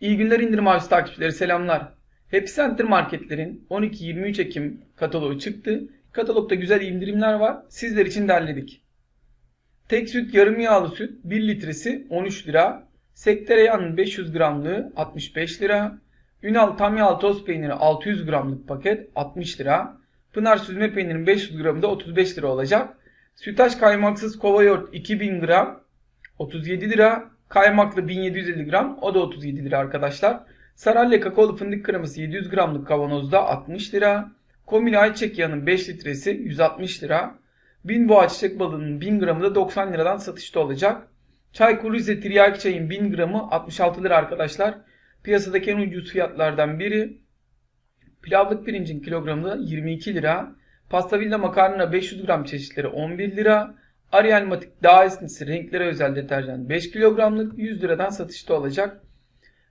İyi günler indirim avcısı takipçileri selamlar. Happy Center Marketlerin 12-23 Ekim kataloğu çıktı. Katalogda güzel indirimler var. Sizler için derledik. Tek süt yarım yağlı süt 1 litresi 13 lira. Sek tereyağının 500 gramlığı 65 lira. Ünal tam yağlı toz peyniri 600 gramlık paket 60 lira. Pınar süzme peynirinin 500 gramı da 35 lira olacak. Sütaş kaymaksız kova yoğurt 2000 gram 37 lira. Kaymaklı 1750 gram o da 37 lira arkadaşlar. Saralya kakaolu fındık kreması 700 gramlık kavanozda 60 lira. Komili ayçiçek yağının 5 litresi 160 lira. Bin boğa çiçek balığının 1000 gramı da 90 liradan satışta olacak. Çaykur Rize tiryaki çayın 1000 gramı 66 lira arkadaşlar. Piyasadaki en ucuz fiyatlardan biri. Pilavlık pirincin kilogramı da 22 lira. Pastavilla makarna 500 gram çeşitleri 11 lira. Ariel Matik daha esnisi renklere özel deterjan 5 kilogramlık 100 liradan satışta olacak.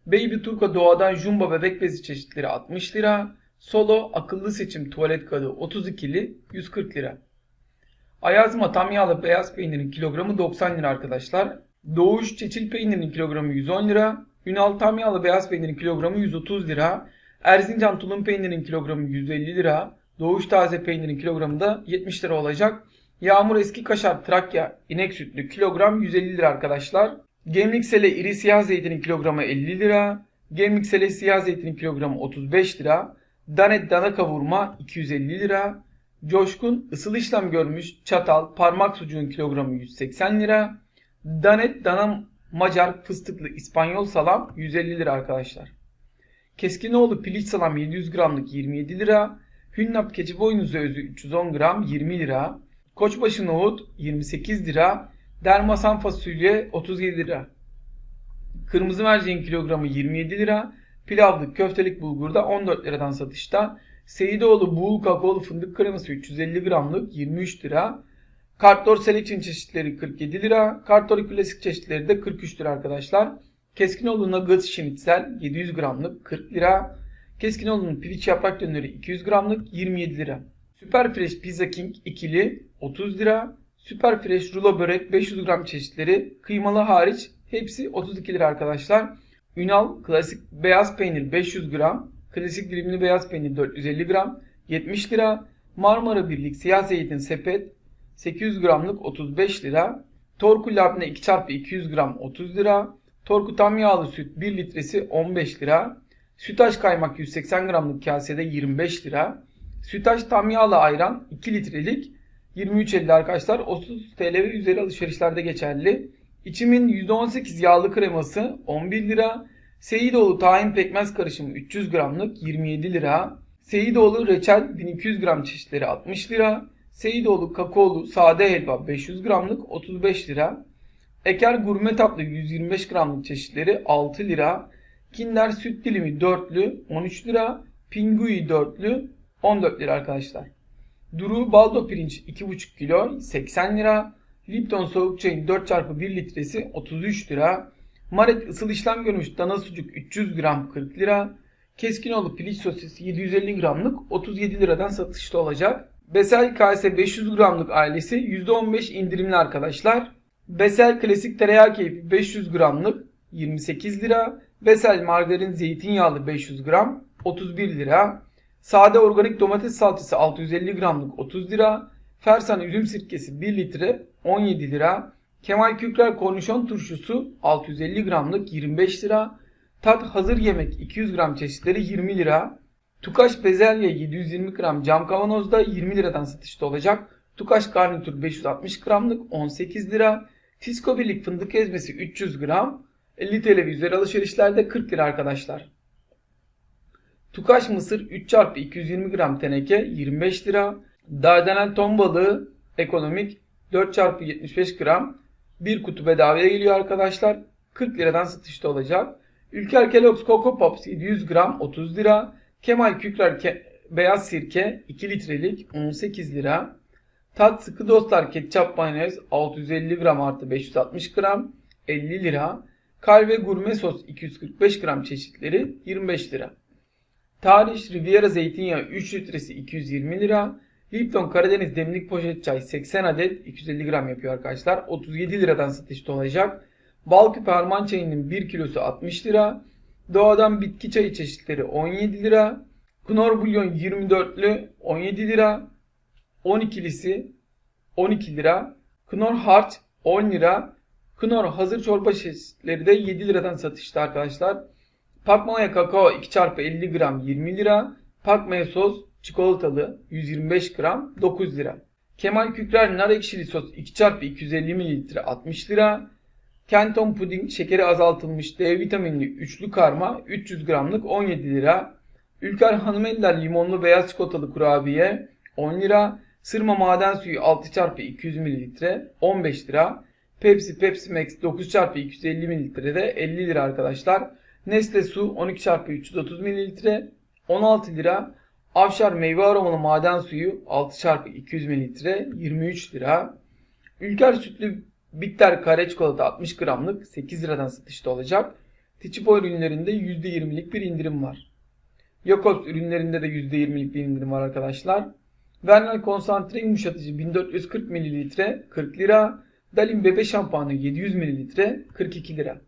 Baby Turka doğadan jumbo bebek bezi çeşitleri 60 lira. Solo akıllı seçim tuvalet kağıdı 32'li 140 lira. Ayazma tam yağlı beyaz peynirin kilogramı 90 lira arkadaşlar. Doğuş çeçil peynirinin kilogramı 110 lira. Ünal tam yağlı beyaz peynirin kilogramı 130 lira. Erzincan tulum peynirinin kilogramı 150 lira. Doğuş taze peynirin kilogramı da 70 lira olacak. Yağmur eski kaşar Trakya inek sütlü kilogram 150 lira arkadaşlar. Gemlik sele iri siyah zeytinin kilogramı 50 lira. Gemlik sele siyah zeytinin kilogramı 35 lira. Danet dana kavurma 250 lira. Coşkun ısıl işlem görmüş çatal parmak sucuğun kilogramı 180 lira. Danet dana Macar fıstıklı İspanyol salam 150 lira arkadaşlar. Keskinoğlu piliç salam 700 gramlık 27 lira. Hünnap keçi boynuzu özü 310 gram 20 lira. Koçbaşı nohut 28 lira. Dermasan fasulye 37 lira. Kırmızı merceğin kilogramı 27 lira. Pilavlık köftelik bulgur da 14 liradan satışta. Seyidoğlu buğul kakaolu fındık kreması 350 gramlık 23 lira. Kartdor selection çeşitleri 47 lira. Kartdor klasik çeşitleri de 43 lira arkadaşlar. Keskinoğlu nugget şinitsel 700 gramlık 40 lira. Keskinoğlu'nun piliç yaprak döneri 200 gramlık 27 lira. Süper Fresh Pizza King ikili 30 lira. Süper Fresh rulo börek 500 gram çeşitleri kıymalı hariç hepsi 32 lira arkadaşlar. Ünal klasik beyaz peynir 500 gram. Klasik dilimli beyaz peynir 450 gram 70 lira. Marmara Birlik siyah zeytin sepet 800 gramlık 35 lira. Torku labne 2x200 gram 30 lira. Torku tam yağlı süt 1 litresi 15 lira. Sütaş kaymak 180 gramlık kasede 25 lira. Sütaş tam yağlı ayran 2 litrelik 23.50 arkadaşlar. 30 TL ve üzeri alışverişlerde geçerli. İçimin %18 yağlı kreması 11 lira. Seyidoğlu tahin pekmez karışımı 300 gramlık 27 lira. Seyidoğlu reçel 1200 gram çeşitleri 60 lira. Seyidoğlu kakaolu sade helva 500 gramlık 35 lira. Eker gurme tatlı 125 gramlık çeşitleri 6 lira. Kinder süt dilimi dörtlü 13 lira. Pingui dörtlü 14 lira arkadaşlar. Duru baldo pirinç 2,5 kilo 80 lira. Lipton soğuk çayın 4x1 litresi 33 lira. Maret ısıl işlem görmüş dana sucuk 300 gram 40 lira. Keskinoğlu piliç sosis 750 gramlık 37 liradan satışta olacak. Besel kase 500 gramlık ailesi %15 indirimli arkadaşlar. Besel klasik tereyağı keyfi 500 gramlık 28 lira. Besel margarin zeytinyağlı 500 gram 31 lira. Sade organik domates salçası 650 gramlık 30 lira. Fersan üzüm sirkesi 1 litre 17 lira. Kemal Kükrer kornişon turşusu 650 gramlık 25 lira. Tat hazır yemek 200 gram çeşitleri 20 lira. Tukaş bezelye 720 gram cam kavanozda 20 liradan satışta olacak. Tukaş garnitür 560 gramlık 18 lira. Fisko birlik fındık ezmesi 300 gram 50 TL üzeri alışverişlerde 40 lira arkadaşlar. Tukaş mısır 3 çarpı 220 gram teneke 25 lira. Dardanel ton balığı ekonomik 4 çarpı 75 gram bir kutu bedavaya geliyor arkadaşlar. 40 liradan satışta olacak. Ülker Kellogg's Coco Pops 700 gram 30 lira. Kemal Kükrer ke- beyaz sirke 2 litrelik 18 lira. Tat sıkı dostlar ketçap mayonez 650 gram artı 560 gram 50 lira. Kalve gurme sos 245 gram çeşitleri 25 lira. Tarih Riviera zeytinyağı 3 litresi 220 lira. Lipton Karadeniz demlik poşet çay 80 adet 250 gram yapıyor arkadaşlar. 37 liradan satışta olacak. Bal küpe çayının 1 kilosu 60 lira. Doğadan bitki çayı çeşitleri 17 lira. Knorr bulyon 24'lü 17 lira. 12'lisi 12 lira. Knorr harç 10 lira. Knorr hazır çorba çeşitleri de 7 liradan satışta arkadaşlar. Pakmaya kakao 2 çarpı 50 gram 20 lira. Pakmaya sos çikolatalı 125 gram 9 lira. Kemal Kükrer nar ekşili sos 2 çarpı 250 mililitre 60 lira. Kenton puding şekeri azaltılmış D vitaminli üçlü karma 300 gramlık 17 lira. Ülker Hanımeliler limonlu beyaz çikolatalı kurabiye 10 lira. Sırma maden suyu 6 çarpı 200 mililitre 15 lira. Pepsi Pepsi Max 9 çarpı 250 mililitre de 50 lira arkadaşlar. Nesle su 12 çarpı 330 mililitre 16 lira. Avşar meyve aromalı maden suyu 6 çarpı 200 mililitre 23 lira. Ülker sütlü bitter kare çikolata 60 gramlık 8 liradan satışta olacak. Tiçipo ürünlerinde %20'lik bir indirim var. Yakult ürünlerinde de %20'lik bir indirim var arkadaşlar. Vernal konsantre yumuşatıcı 1440 mililitre 40 lira. Dalin bebe şampuanı 700 mililitre 42 lira.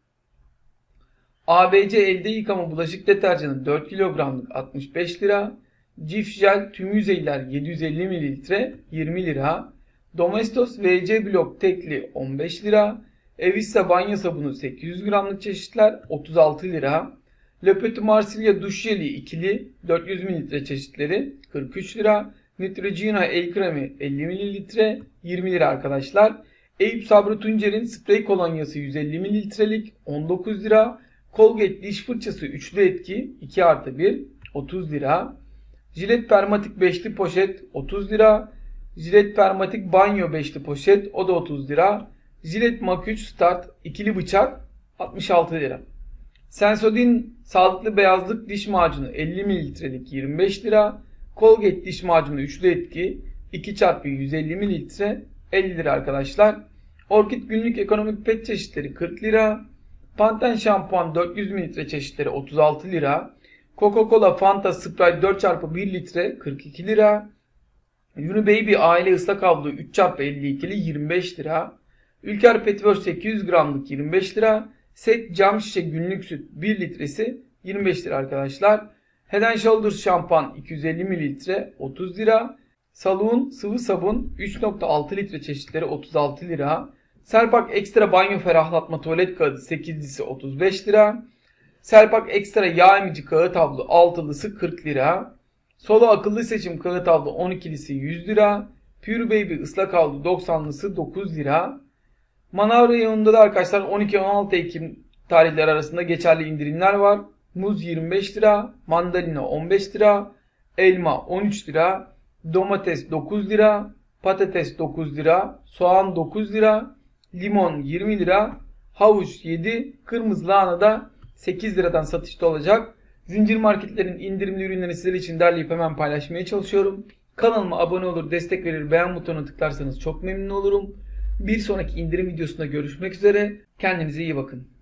ABC elde yıkama bulaşık deterjanı 4 kilogramlık 65 lira. Cif jel tüm yüzeyler 750 mililitre 20 lira. Domestos VC blok tekli 15 lira. Evissa banyo sabunu 800 gramlık çeşitler 36 lira. Le Petit Marsilya duş jeli ikili 400 mililitre çeşitleri 43 lira. Neutrogena el kremi 50 mililitre 20 lira arkadaşlar. Eyüp Sabri Tuncer'in sprey kolonyası 150 mililitrelik 19 lira. Colgate diş fırçası üçlü etki 2 artı 1 30 lira. Jilet Permatik beşli poşet 30 lira. Jilet Permatik banyo beşli poşet o da 30 lira. Jilet Mak 3 Start ikili bıçak 66 lira. Sensodyne sağlıklı beyazlık diş macunu 50 mililitrelik 25 lira. Colgate diş macunu üçlü etki 2 çarpı 150 mililitre 50 lira arkadaşlar. Orkid günlük ekonomik pet çeşitleri 40 lira. Panten şampuan 400 mililitre çeşitleri 36 lira. Coca-Cola Fanta Sprite 4 çarpı 1 litre 42 lira. Unibaby aile ıslak havlu 3 çarpı 52'li 25 lira. Ülker Petibör 800 gramlık 25 lira. Set cam şişe günlük süt 1 litresi 25 lira arkadaşlar. Head and Shoulders şampuan 250 mililitre 30 lira. Salon sıvı sabun 3.6 litre çeşitleri 36 lira. Serpak Ekstra banyo ferahlatma tuvalet kağıdı 8'lisi 35 lira. Serpak Ekstra yağ emici kağıt havlu 6'lısı 40 lira. Solo akıllı seçim kağıt havlu 12'lisi 100 lira. Pure Baby ıslak havlu 90'lısı 9 lira. Manav reyonunda da arkadaşlar 12-16 Ekim tarihleri arasında geçerli indirimler var. Muz 25 lira, mandalina 15 lira, elma 13 lira, domates 9 lira, patates 9 lira, soğan 9 lira, limon 20 lira, havuç 7, kırmızı lahana da 8 liradan satışta olacak. Zincir marketlerin indirimli ürünlerini sizler için derleyip hemen paylaşmaya çalışıyorum. Kanalıma abone olur, destek verir, beğen butonuna tıklarsanız çok memnun olurum. Bir sonraki indirim videosunda görüşmek üzere. Kendinize iyi bakın.